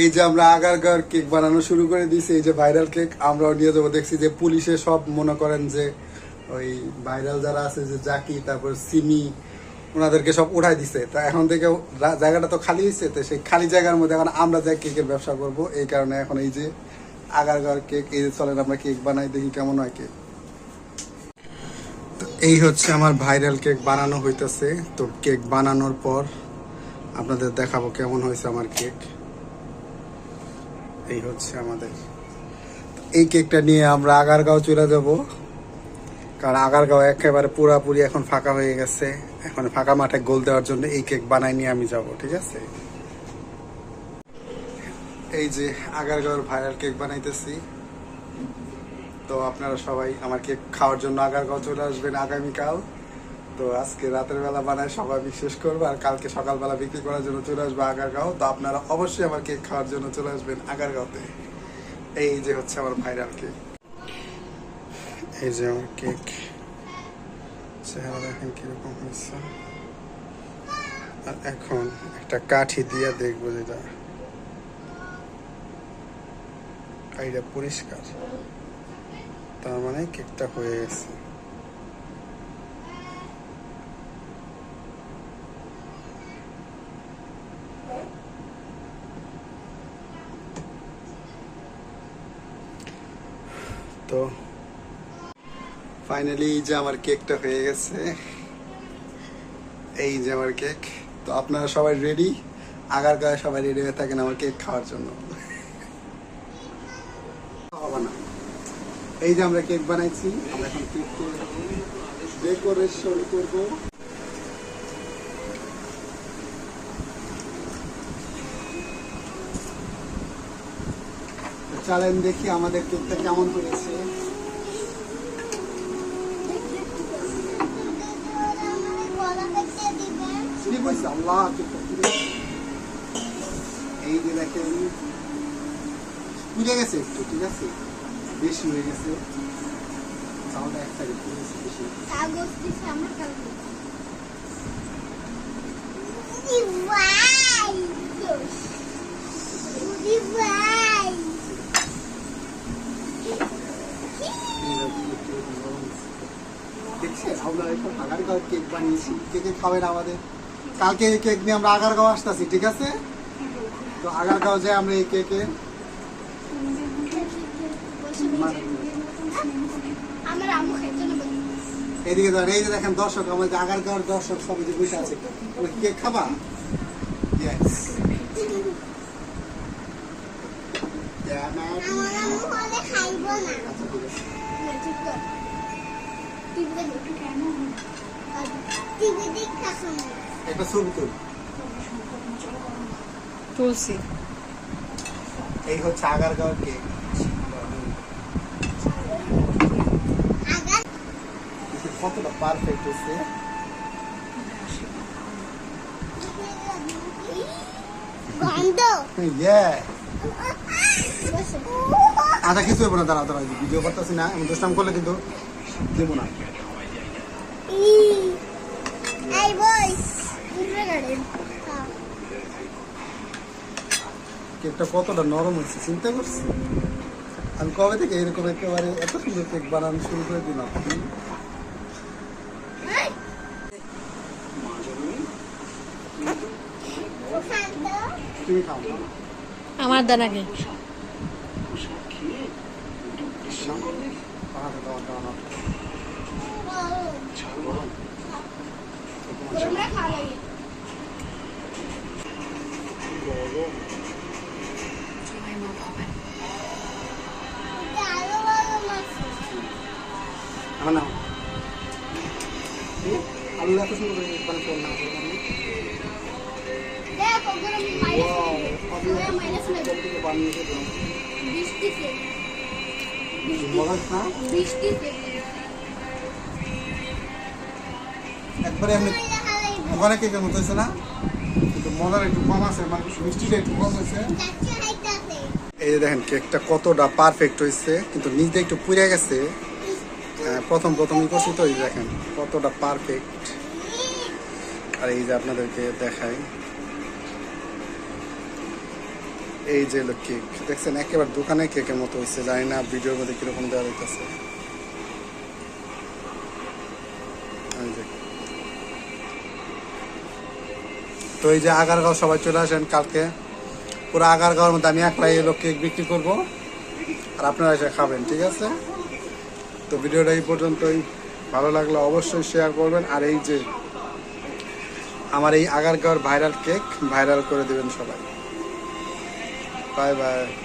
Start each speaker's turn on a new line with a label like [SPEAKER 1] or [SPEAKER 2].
[SPEAKER 1] এই যে আমরা আগারগার কেক বানানো শুরু করে দিয়েছি, এই যে ভাইরাল কেক, আমরাও নিয়ে যাব। দেখছি যে পুলিশে সব মনে করেন যে ওই ভাইরাল যারা আছে, যে জাকি, তারপর সিমি, ওনাদেরকে সব উঠাই দিছে। তা এখন থেকে জায়গাটা তো খালি হয়েছে তো সেই খালি জায়গার মধ্যে এখন আমরা যাই কেকের ব্যবসা করব। এই কারণে এখন এই যে আগারগার কেক, এই চলেন আমরা কেক বানাই, দেখি কেমন হয় কেক। তো এই হচ্ছে আমার ভাইরাল কেক বানানো হইতেছে। তো কেক বানানোর পর আপনাদের দেখাবো কেমন হয়েছে আমার কেক। এই হচ্ছে আমাদের। এই কেকটা নিয়ে আমরা আগারগাঁও চলে যাব। কারণ আগারগাঁও একেবারে পুরাপুরি এখন ফাঁকা হয়ে গেছে। এখন ফাঁকা মাঠে গোল দেওয়ার জন্য এই কেক বানাই নিয়ে আমি যাব, ঠিক আছে? এই যে আগারগাঁওয়ের ভাইরাল কেক বানাইতেছি। তো আপনারা সবাই আমার কেক খাওয়ার জন্য আগারগাঁও চলে আসবেন আগামীকাল। তো আজকে রাতের বেলা বানায় সবাই বিশেষ করব আর কালকে সকালবেলা বিক্রি করার জন্য চলে আসবে আগারগাঁও। তো আপনারা অবশ্যই আমার কেক খাওয়ার জন্য চলে আসবেন আগারগাঁওতে। এই যে হচ্ছে আমার ভাইরাল কেক। এই যে আমার কেক। চেহারা দেখেন কীরকম হয়েছে। আর এখন একটা কাঠি দিয়ে দেখব যেটা। পরিষ্কার। তার মানে কেকটা হয়ে গেছে। তো ফাইনালি যে আমার কেকটা হয়ে গেছে। এই যে আমার কেক তো আপনারা সবাই রেডি আগার গায়ে সবাই রেডি হয়ে থাকেন আমার কেক খাওয়ার জন্য। এই যে আমরা কেক বানাইছি, আমরা এখন কেক করে ডেকোরেশন করব। চলেন দেখি আমাদের কেকটা কেমন হয়েছে। আল্লাহ এই যে দেখেন পুড়ে গেছে একটু ঠিক আছে? বেশি হয়ে গেছে। চাউলটা এক সাইডে পুড়ে গেছে বেশি।
[SPEAKER 2] আমার
[SPEAKER 1] দেখছি? আমরা এখন আগারগাঁও কেক বানিয়েছি কেকে খাবেন আমাদের। কালকে এই কেক নিয়ে আমরা আগারগাঁও আসতেছি ঠিক আছে? তো আগারগাঁও যে আমরা এই কেকে। এদিকে ধর এই যে দেখেন দর্শক আমাদের আগারগাঁওর দর্শক সবাই যে বসে আছে। কেক খাবা.
[SPEAKER 2] আমার খাইব না।
[SPEAKER 1] একটা ছবি তুল।
[SPEAKER 3] তুলসী।
[SPEAKER 1] এই হচ্ছে আগারগাঁওর কেক কতটা পারফেক্ট হচ্ছে আচ্ছা কিছু হইব না দাঁড়া দাঁড়া ভিডিও করতেছি না আমি দুষ্টাম করলে কিন্তু দেবো না
[SPEAKER 2] এই বয়স উঠে গাড়ি হ্যাঁ
[SPEAKER 1] কেকটা কতটা নরম হয়েছে চিন্তা করছি? আমি কবে থেকে এরকম একেবারে এত সুন্দর কেক বানানো শুরু করে দিলাম?
[SPEAKER 2] শান্ত
[SPEAKER 1] তুমি খাও।
[SPEAKER 3] আমার দানাকে
[SPEAKER 1] পাহাড়ে দাও দাও না
[SPEAKER 2] তোমরা নেবে
[SPEAKER 1] বানিয়ে দেবো
[SPEAKER 2] বৃষ্টিতে
[SPEAKER 1] মজা না?
[SPEAKER 2] বৃষ্টিতে
[SPEAKER 1] একবারে আমি ওখানে কেকের মতো হয়েছে না? কিন্তু মজার একটু কম আছে মানে মিষ্টিটা একটু কম হয়েছে। এই যে দেখেন কেকটা কতটা পারফেক্ট হয়েছে কিন্তু নিজে একটু পুড়ে গেছে। প্রথম প্রথমই করছি তো এই দেখেন কতটা পারফেক্ট আর এই যে আপনাদেরকে দেখাই। এই যে হলো কেক দেখছেন, একেবারে দোকানে কেকের মতো হয়েছে জানি না ভিডিওর মধ্যে কীরকম দেওয়া হইতেছে এই তো এই যে আগারগাঁও সবাই চলে আসেন কালকে। পুরো আগারগাঁওর মধ্যে আমি একলাই লোক কেক বিক্রি করব। আর আপনারা এসে খাবেন, ঠিক আছে? তো ভিডিওটা এই পর্যন্তই। ভালো লাগলে অবশ্যই শেয়ার করবেন। আর এই যে আমার এই আগারগাঁওর ভাইরাল কেক ভাইরাল করে দেবেন সবাই। Bye bye